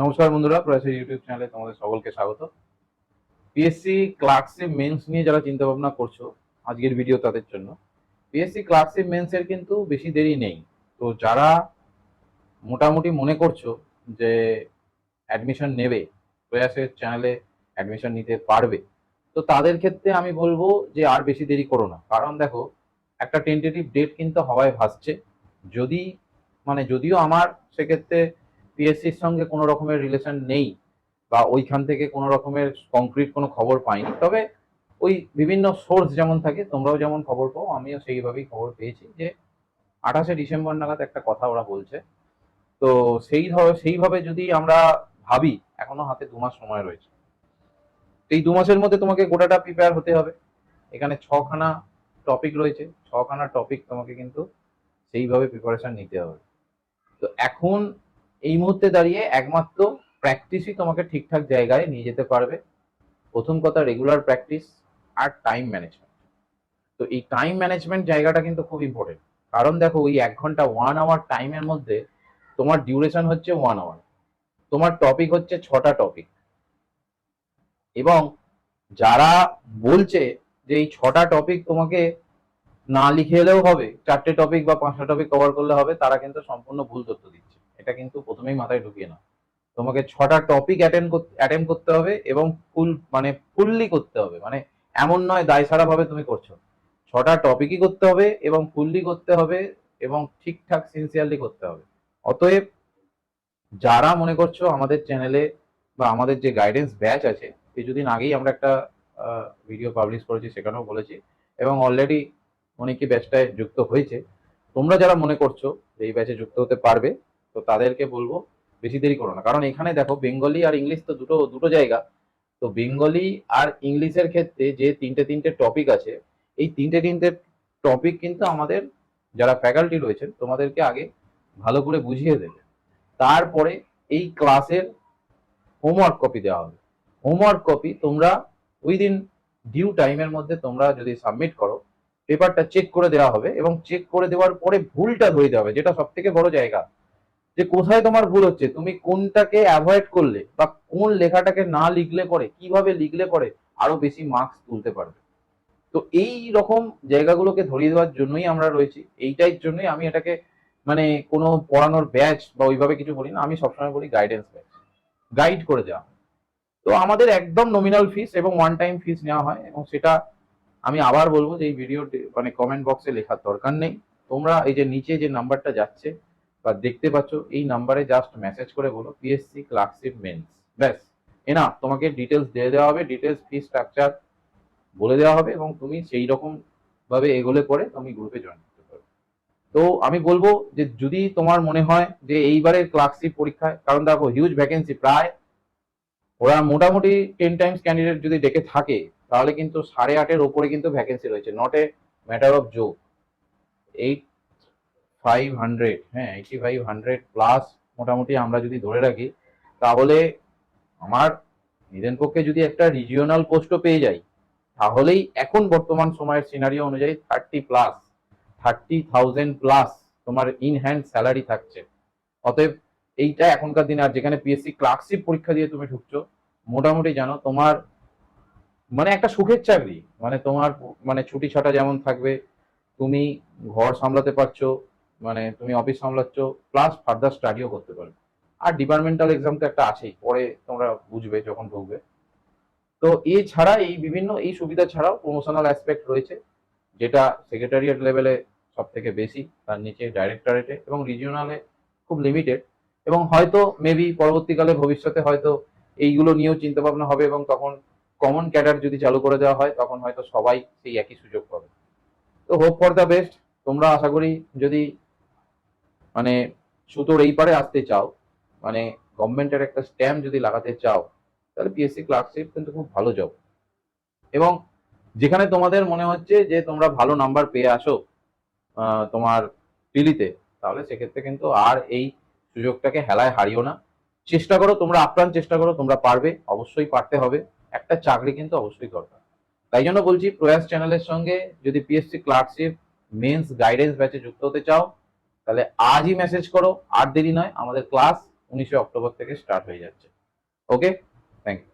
নমস্কার বন্ধুরা প্রয়াসের ইউটিউব চ্যানেলে তোমাদের সকলকে স্বাগত। পিএসসি ক্লার্কশিপ মেন্স নিয়ে যারা চিন্তা ভাবনা করছ আজকের ভিডিও তাদের জন্য পিএসসি ক্লার্কশিপ মেন্স এর কিন্তু বেশি দেরি নেই। তো যারা মোটামুটি মনে করছ যে অ্যাডমিশন নেবে, প্রয়াসের চ্যানেলে অ্যাডমিশন নিতে পারবে, তো তাদের ক্ষেত্রে আমি বলব যে আর বেশি দেরি করো না। কারণ দেখো, একটা টেন্টেটিভ ডেট কিন্তু হওয়ায় ভাসছে। যদি মানে যদিও আমার সেক্ষেত্রে পিএসসির সঙ্গে কোনো রকমের রিলেশন নেই বা ওইখান থেকে কোনো রকমের কংক্রিট কোনো খবর পাইনি। তবে ওই বিভিন্ন সোর্স যেমন থাকে, তোমরাও যেমন খবর পাও, আমিও সেইভাবেই খবর পেয়েছি যে আঠাশে ডিসেম্বর নাগাদ একটা কথা ওরা বলছে। তো সেই সেইভাবে যদি আমরা ভাবি, এখনও হাতে দু মাস সময় রয়েছে। এই দু মাসের মধ্যে তোমাকে গোটাটা প্রিপেয়ার হতে হবে। এখানে ছখানা টপিক রয়েছে, ছখানা টপিক তোমাকে কিন্তু সেইভাবে প্রিপারেশন নিতে হবে। তো এখন এই মুহূর্তে দাঁড়িয়ে একমাত্র প্র্যাকটিসই তোমাকে ঠিকঠাক জায়গায় নিয়ে যেতে পারবে। প্রথম কথা রেগুলার প্র্যাকটিস আর টাইম ম্যানেজমেন্ট তো এই টাইম ম্যানেজমেন্ট জায়গাটা কিন্তু খুব ইম্পর্টেন্ট কারণ দেখো, ওই এক ঘণ্টা ওয়ান আওয়ার টাইমের মধ্যে তোমার ডিউরেশন হচ্ছে ওয়ান আওয়ার তোমার টপিক হচ্ছে ছটা টপিক এবং যারা বলছে যে এই ছটা টপিক তোমাকে না লিখে এলেও হবে, চারটে টপিক বা পাঁচটা টপিক কভার করলে হবে, তারা কিন্তু সম্পূর্ণ ভুল তথ্য দিচ্ছে। এটা কিন্তু প্রথমেই মাথায় ঢুকিয়ে না তোমাকে ছটা টপিক অ্যাটেম্প করতে হবে এবং ফুল মানে ফুললি করতে হবে। মানে এমন নয় দায় সারা ভাবে তুমি করছ। ছটা টপিকই করতে হবে এবং ফুললি করতে হবে এবং ঠিকঠাক সিনসিয়ারলি করতে হবে। অতএব যারা মনে করছ আমাদের চ্যানেলে বা আমাদের যে গাইডেন্স ব্যাচ আছে কিছুদিন আগেই আমরা একটা ভিডিও পাবলিশ করেছি, সেখানেও বলেছি এবং অলরেডি অনেকে ব্যাচটায় যুক্ত হয়েছে। তোমরা যারা মনে করছ যে এই ব্যাচে যুক্ত হতে পারবে তো তাদেরকে বলব, বেশি দেরি করো না। কারণ এখানে দেখো বেঙ্গলি আর ইংলিশ তো দুটো দুটো জায়গা। তো বেঙ্গলি আর ইংলিশের ক্ষেত্রে যে তিনটে তিনটে টপিক আছে, এই তিনটে তিনটে টপিক কিন্তু আমাদের যারা ফ্যাকাল্টি রয়েছেন, তোমাদেরকে আগে ভালো করে বুঝিয়ে দেবে। তারপরে এই ক্লাসের হোমওয়ার্ক কপি দেওয়া হবে। হোমওয়ার্ক কপি তোমরা উইদিন ডিউ টাইমের মধ্যে তোমরা যদি সাবমিট করো পেপারটা চেক করে দেওয়া হবে এবং চেক করে দেওয়ার পরে ভুলটা ধরে দেওয়া হবে, যেটা সব থেকে বড় জায়গা। যে কোথায় তোমার ভুল হচ্ছে, তুমি কোনটাকে অ্যাভয়েড করলে বা কোন লেখাটাকে না লিখলে পরে কীভাবে লিখলে পরে আরও বেশি মার্কস তুলতে পারবে। তো এই রকম জায়গাগুলোকে ধরিয়ে দেওয়ার জন্যই আমরা রয়েছি। এইটাই জন্যই আমি এটাকে মানে কোনো পড়ানোর ব্যাচ বা ওইভাবে কিছু বলি না, আমি সবসময় বলি গাইডেন্স ব্যাচ গাইড করে দেওয়া তো আমাদের একদম নমিনাল ফিস এবং ওয়ান টাইম ফিস নেওয়া হয় এবং সেটা আমি আবার বলব যে এই ভিডিও মানে কমেন্ট বক্সে লেখার দরকার নেই। তোমরা এই যে নিচে যে নাম্বারটা যাচ্ছে বা দেখতে পাচ্ছ, এই নাম্বারে জাস্ট মেসেজ করে বলো পিএসসি ক্লার্কশিপ মেন্স ব্যাস এনা তোমাকে ডিটেলস দিয়ে দেওয়া হবে ডিটেলস ফি স্ট্রাকচার বলে দেওয়া হবে এবং তুমি সেই রকম ভাবে এগোলে পরে তুমি গ্রুপে জয়েন করতে পারবে। তো আমি বলব যে যদি তোমার মনে হয় যে এইবারের ক্লার্কশিপ পরীক্ষায়, কারণ দেখো হিউজ ভ্যাকেন্সি প্রায়, ওরা মোটামুটি টেন টাইমস ক্যান্ডিডেট যদি ডেকে থাকে, তাহলে কিন্তু সাড়ে আটের ওপরে কিন্তু ভ্যাকেন্সি রয়েছে। নট এ ম্যাটার অফ জো এইট ফাইভ হান্ড্রেড হ্যাঁ এইটি ফাইভ হান্ড্রেড প্লাস মোটামুটি আমরা যদি ধরে রাখি, তাহলে আমার নিজের পক্ষে যদি একটা রিজিওনাল পোস্টও পেয়ে যাই, তাহলেই এখন বর্তমান সময়ের সিনারিও অনুযায়ী thirty plus thirty thousand plus তোমার ইন হ্যান্ড স্যালারি থাকছে। অতএব এইটা এখনকার দিনে আর যেখানে পিএসসি ক্লার্কশিপ পরীক্ষা দিয়ে তুমি ঢুকছো, মোটামুটি জানো তোমার মানে একটা সুখের চাকরি মানে তোমার মানে ছুটি ছাটা যেমন থাকবে, তুমি ঘর সামলাতে পারছ মানে তুমি অফিস সামলাচ্ছ প্লাস ফার্দার স্টাডিও করতে পারবে। আর ডিপার্টমেন্টাল এক্সাম তো একটা আছেই, পরে তোমরা বুঝবে যখন ঢুকবে। তো এছাড়া এই বিভিন্ন, এই সুবিধা ছাড়াও প্রমোশনাল অ্যাসপেক্ট রয়েছে, যেটা সেক্রেটারিয়েট লেভেলে সব থেকে বেশি, তার নিচে ডাইরেক্টরেটে এবং রিজিওনালে খুব লিমিটেড এবং হয়তো মেবি পরবর্তীকালে ভবিষ্যতে হয়তো এইগুলো নিয়েও চিন্তা ভাবনা হবে এবং তখন কমন ক্যাডার যদি চালু করে দেওয়া হয়, তখন হয়তো সবাই সেই একই সুযোগ পাবে। তো হোপ ফর দ্য বেস্ট তোমরা আশা করি যদি মানে সুতোর এই পারে আসতে চাও মানে গভর্নমেন্টের একটা স্ট্যাম্প যদি লাগাতে চাও, তাহলে পিএসসি ক্লার্কশিপ কিন্তু খুব ভালো জব এবং যেখানে তোমাদের মনে হচ্ছে যে তোমরা ভালো নাম্বার পেয়ে আসো তোমার টিলিতে তাহলে সেক্ষেত্রে কিন্তু আর এই সুযোগটাকে হেলায় হারিও না। চেষ্টা করো, তোমরা আপ্রাণ চেষ্টা করো, তোমরা পারবে, অবশ্যই পারতে হবে। একটা চাকরি কিন্তু অবশ্যই দরকার। তাই জন্য বলছি, প্রয়াস চ্যানেলের সঙ্গে যদি পিএসসি ক্লার্কশিপ মেন্স গাইডেন্স ব্যাচে যুক্ত হতে চাও তাহলে আজই মেসেজ করো, আর দেরি নয়, আমাদের ক্লাস উনিশে অক্টোবর থেকে স্টার্ট হয়ে যাচ্ছে। Okay thank you